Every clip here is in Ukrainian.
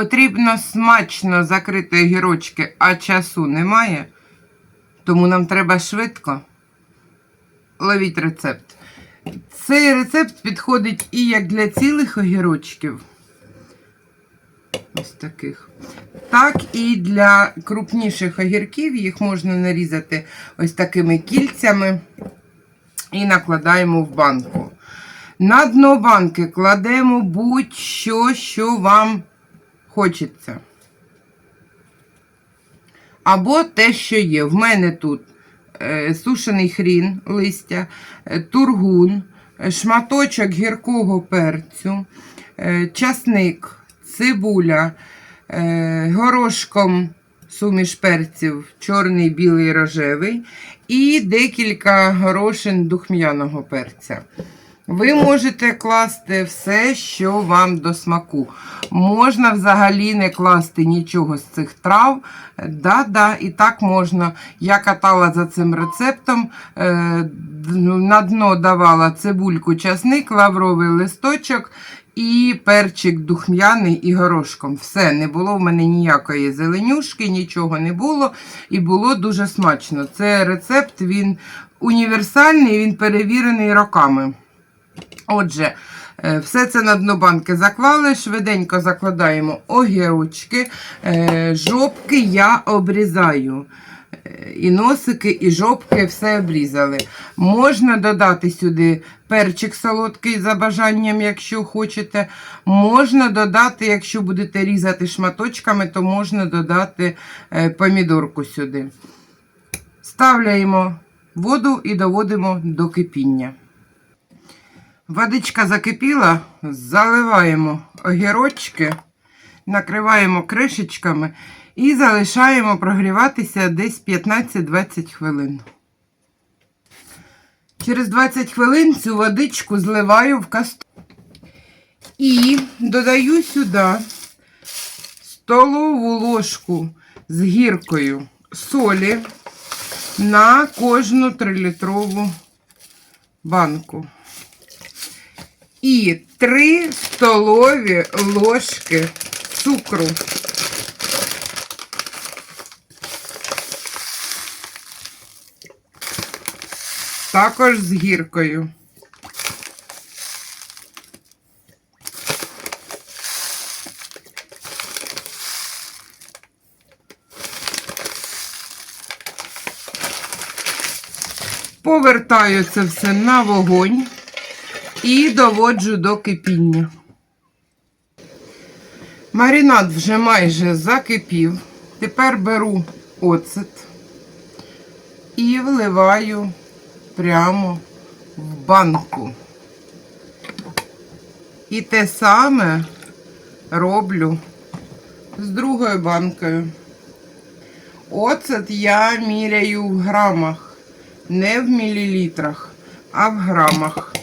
Потрібно смачно закрити огірочки, а часу немає. Тому нам треба швидко. Ловіть рецепт. Цей рецепт підходить і як для цілих огірочків. Ось таких. Так і для крупніших огірків їх можна нарізати ось такими кільцями і накладаємо в банку. На дно банки кладемо будь-що, що вам хочеться. Або те, що є. В мене тут е, сушений хрін, листя, е, тургун, е, шматочок гіркого перцю, часник, цибуля, горошком суміш перців, чорний, білий, рожевий, і декілька горошин духм'яного перця. Ви можете класти все, що вам до смаку. Можна взагалі не класти нічого з цих трав. Да-да, і так можна. Я катала за цим рецептом. Е, на дно давала цибульку, часник, лавровий листочок і перчик духм'яний і горошком. Все, не було в мене ніякої зеленюшки, нічого не було. І було дуже смачно. Це рецепт, він універсальний, він перевірений роками. Отже, е, все це на дно банки заклали, швиденько закладаємо огірочки, Е, жопки я обрізаю. Е, І носики, і жопки все обрізали. Можна додати сюди перчик солодкий за бажанням, якщо хочете. Можна додати, якщо будете різати шматочками, то можна додати помідорку сюди. Ставляємо воду і доводимо до кипіння. Водичка закипіла, заливаємо огірочки, накриваємо кришечками і залишаємо прогріватися десь 15-20 хвилин. Через 20 хвилин цю водичку зливаю в каструлю. І додаю сюди столову ложку з гіркою солі на кожну 3-літрову банку. І 3 столові ложки цукру. Також з гіркою. Повертаю це все на вогонь і доводжу до кипіння. Маринад вже майже закипів. Тепер беру оцет і вливаю прямо в банку. І те саме роблю з другою банкою. Оцет я міряю в грамах, не в мілілітрах, а в грамах.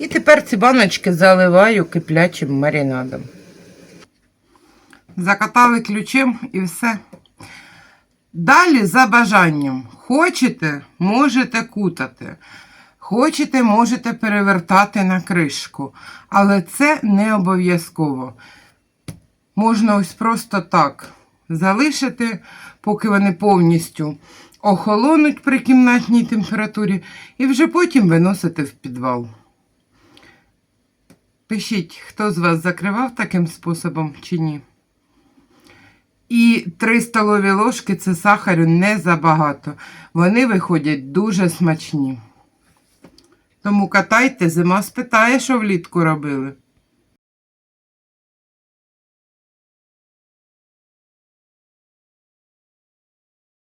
І тепер ці баночки заливаю киплячим маринадом. Закатали ключем і все. Далі за бажанням. Хочете, можете кутати. Хочете, можете перевертати на кришку. Але це не обов'язково. Можна ось просто так залишити, поки вони повністю охолонуть при кімнатній температурі, і вже потім виносити в підвал. Пишіть, хто з вас закривав таким способом чи ні. І 3 столові ложки це сахару не забагато. Вони виходять дуже смачні. Тому катайте, зима спитає, що влітку робили.